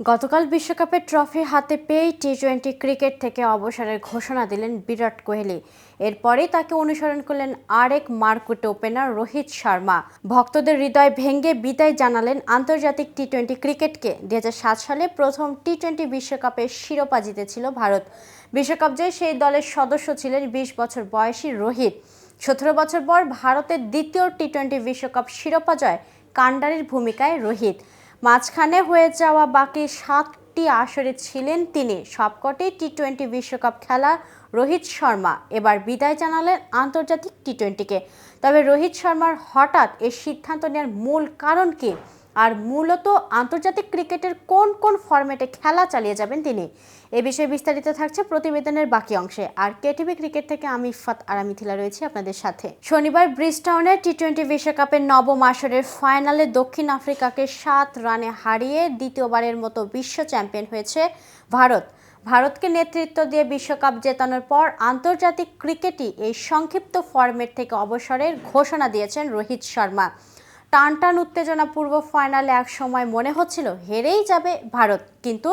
গতকাল বিশ্বকাপের ট্রফি হাতে পেয়েই টি টোয়েন্টি ক্রিকেট থেকে অবসরের ঘোষণা দিলেন বিরাট কোহলি। এরপরেই তাকে অনুসরণ করলেন আরেক মার্কুট ওপেনার রোহিত শর্মা। ভক্তদের হৃদয় ভেঙে বিদায় জানালেন আন্তর্জাতিক টি টোয়েন্টি ক্রিকেটকে। দুই হাজার সাত সালে প্রথম টি টোয়েন্টি বিশ্বকাপের শিরোপা জিতেছিল ভারত। বিশ্বকাপ জয়ে সেই দলের সদস্য ছিলেন বিশ বছর বয়সী রোহিত। সতেরো বছর পর ভারতের দ্বিতীয় টি টোয়েন্টি বিশ্বকাপ শিরোপা জয় কান্ডারির ভূমিকায় রোহিত। মাঝখানে হয়ে যাওয়া বাকি সাতটি আসরে ছিলেন তিনি। সবকটি টি টোয়েন্টি বিশ্বকাপ খেলা রোহিত শর্মা। এবার বিদায় জানালেন আন্তর্জাতিক টি টোয়েন্টিকে তবে রোহিত শর্মার হঠাৎ এই সিদ্ধান্ত নেওয়ার মূল কারণ কি? আর মূলত আন্তর্জাতিক ক্রিকেটের কোন কোন ফরম্যাটে খেলা চালিয়ে যাবেন তিনি, এ বিষয়ে বিস্তারিত থাকছে প্রতিবেদনের বাকি অংশে। আর কেটিভি ক্রিকেট থেকে আমি ইফাত আর মিথিলা রয়েছি আপনাদের সাথে। শনিবার ব্রিজটাউনের টি টোয়েন্টি বিশ্বকাপের নবম আসরের ফাইনালে দক্ষিণ আফ্রিকাকে সাত রানে হারিয়ে দ্বিতীয়বারের মতো বিশ্ব চ্যাম্পিয়ন হয়েছে ভারত। ভারতকে নেতৃত্ব দিয়ে বিশ্বকাপ জেতানোর পর আন্তর্জাতিক ক্রিকেটই এই সংক্ষিপ্ত ফরম্যাট থেকে অবসরের ঘোষণা দিয়েছেন রোহিত শর্মা। টান টান উত্তেজনাপূর্ব ফাইনালে এক সময় মনে হচ্ছিল হেরেই যাবে ভারত। কিন্তু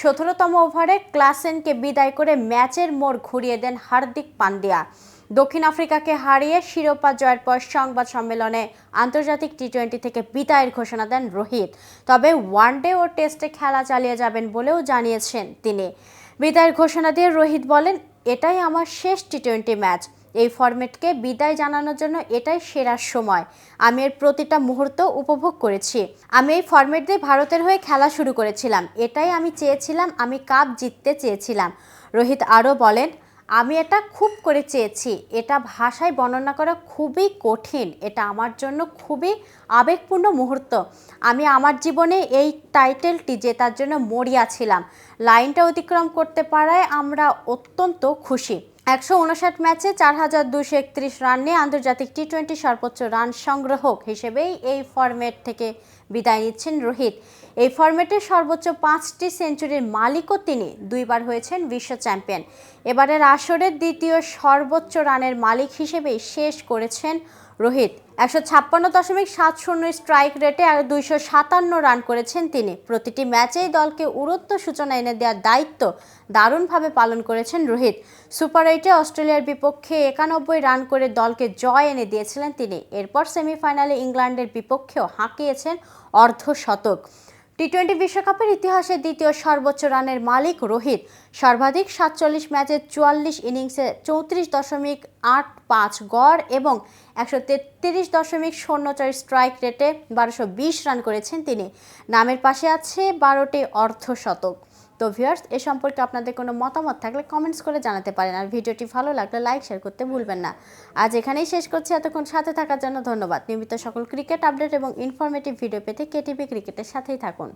সতেরোতম ওভারে ক্লাসেনকে বিদায় করে ম্যাচের মোড় ঘুরিয়ে দেন হার্দিক পান্ডিয়া। দক্ষিণ আফ্রিকাকে হারিয়ে শিরোপা জয়ের পর সংবাদ সম্মেলনে আন্তর্জাতিক টি টোয়েন্টি থেকে বিদায়ের ঘোষণা দেন রোহিত। তবে ওয়ানডে ও টেস্টে খেলা চালিয়ে যাবেন বলেও জানিয়েছেন তিনি। বিদায়ের ঘোষণা দিয়ে রোহিত বলেন, এটাই আমার শেষ টি টোয়েন্টি ম্যাচ। এই ফরম্যাটকে বিদায় জানানোর জন্য এটাই সেরা সময়। আমি এর প্রতিটা মুহূর্ত উপভোগ করেছি। আমি এই ফরম্যাট দিয়ে ভারতের হয়ে খেলা শুরু করেছিলাম। এটাই আমি চেয়েছিলাম, আমি কাপ জিততে চেয়েছিলাম। রোহিত আরও বলেন, আমি এটা খুব করে চেয়েছি। এটা ভাষায় বর্ণনা করা খুবই কঠিন। এটা আমার জন্য খুবই আবেগপূর্ণ মুহূর্ত। আমি আমার জীবনে এই টাইটেলটি জেতার জন্য মরিয়া ছিলাম। লাইনটা অতিক্রম করতে পারায় আমরা অত্যন্ত খুশি। একশো উনষাট ম্যাচে চার হাজার দুশো একত্রিশ রান নিয়ে আন্তর্জাতিক টি টোয়েন্টি সর্বোচ্চ রান সংগ্রাহক হিসেবেই এই ফরম্যাট থেকে বিদায় নিচ্ছেন রোহিত। এই ফরম্যাটে সর্বোচ্চ পাঁচটি সেঞ্চুরির মালিকও তিনি। দুইবার হয়েছেন বিশ্ব চ্যাম্পিয়ন। এবারের আসরের দ্বিতীয় সর্বোচ্চ রানের মালিক হিসেবেই শেষ করেছেন রোহিত। একশো ছাপ্পান্ন দশমিক সাত শূন্য স্ট্রাইক রেটে আর দুইশো সাতান্ন রান করেছেন তিনি। প্রতিটি ম্যাচেই দলকে উড়ত্ব সূচনা এনে দেওয়ার দায়িত্ব দারুণভাবে পালন করেছেন রোহিত। সুপার এইটে অস্ট্রেলিয়ার বিপক্ষে একানব্বই রান করে দলকে জয় এনে দিয়েছিলেন তিনি। এরপর সেমিফাইনালে ইংল্যান্ডের বিপক্ষেও হাঁকিয়েছেন অর্ধ শতক। টি টোয়েন্টি বিশ্বকাপের ইতিহাসে দ্বিতীয় সর্বোচ্চ রানের মালিক রোহিত। সর্বাধিক সাতচল্লিশ ম্যাচে চুয়াল্লিশ ইনিংসে চৌত্রিশ দশমিক আট পাঁচ গড় এবং একশো তেত্রিশ দশমিক শূন্য চার স্ট্রাইক রেটে বারোশো বিশ রান করেছেন তিনি। নামের পাশে আছে বারোটি অর্ধশতক তো ভিউয়ার্স, এ সম্পর্কে আপনাদের কোনো মতামত থাকলে কমেন্টস করে জানাতে পারেন। আর ভিডিওটি ভালো লাগলে লাইক শেয়ার করতে ভুলবেন না। আজ এখানেই শেষ করছি। এতক্ষণ সাথে থাকার জন্য ধন্যবাদ। নিয়মিত সকল ক্রিকেট আপডেট এবং ইনফরমেটিভ ভিডিও পেতে কেটিভি ক্রিকেটের সাথেই থাকুন।